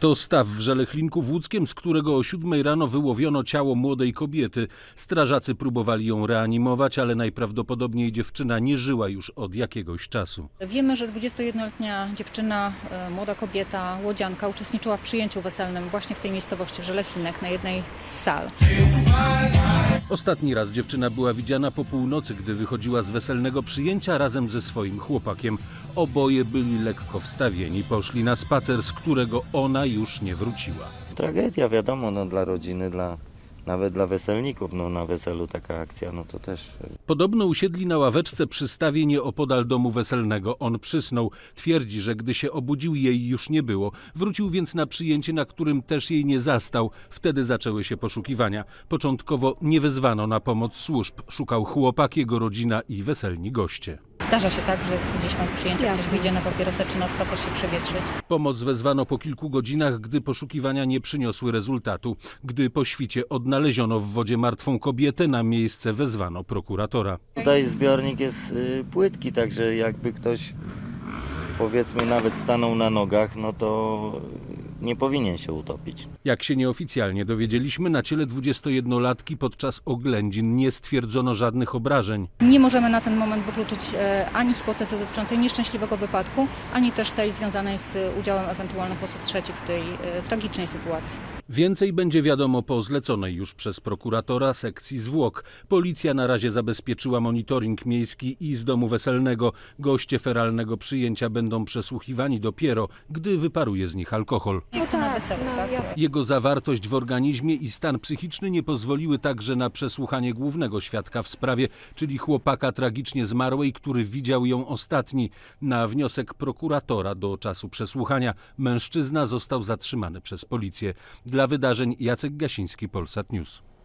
To staw w Żelechlinku w z którego o siódmej rano wyłowiono ciało młodej kobiety. Strażacy próbowali ją reanimować, ale najprawdopodobniej dziewczyna nie żyła już od jakiegoś czasu. Wiemy, że 21-letnia dziewczyna, e, młoda kobieta, łodzianka uczestniczyła w przyjęciu weselnym właśnie w tej miejscowości Żelechlinek na jednej z sal. Ostatni raz dziewczyna była widziana po północy, gdy wychodziła z weselnego przyjęcia razem ze swoim chłopakiem. Oboje byli lekko wstawieni, poszli na spacer, z którego ona już nie wróciła. Tragedia, wiadomo, no, dla rodziny, dla, nawet dla weselników. No, na weselu taka akcja, no to też Podobno usiedli na ławeczce przy stawie nieopodal domu weselnego. On przysnął. Twierdzi, że gdy się obudził, jej już nie było. Wrócił więc na przyjęcie, na którym też jej nie zastał. Wtedy zaczęły się poszukiwania. Początkowo nie wezwano na pomoc służb. Szukał chłopak, jego rodzina i weselni goście. Zdarza się tak, że gdzieś tam z przyjęcia ktoś wyjdzie na papierosa czy na spacer się przewietrzyć. Pomoc wezwano po kilku godzinach, gdy poszukiwania nie przyniosły rezultatu. Gdy po świcie odnaleziono w wodzie martwą kobietę, na miejsce wezwano prokuratora. Tutaj zbiornik jest y, płytki, także jakby ktoś powiedzmy nawet stanął na nogach, no to nie powinien się utopić. Jak się nieoficjalnie dowiedzieliśmy, na ciele 21-latki podczas oględzin nie stwierdzono żadnych obrażeń. Nie możemy na ten moment wykluczyć e, ani hipotezy dotyczącej nieszczęśliwego wypadku, ani też tej związanej z udziałem ewentualnych osób trzecich w tej e, tragicznej sytuacji. Więcej będzie wiadomo po zleconej już przez prokuratora sekcji zwłok. Policja na razie zabezpieczyła monitoring miejski i z domu weselnego. Goście feralnego przyjęcia będą przesłuchiwani dopiero, gdy wyparuje z nich alkohol. Jak to na weselu, tak? Jego zawartość w organizmie i stan psychiczny nie pozwoliły także na przesłuchanie głównego świadka w sprawie, czyli chłopaka tragicznie zmarłej, który widział ją ostatni. Na wniosek prokuratora do czasu przesłuchania mężczyzna został zatrzymany przez policję. Dla wydarzeń Jacek Gasiński, Polsat News.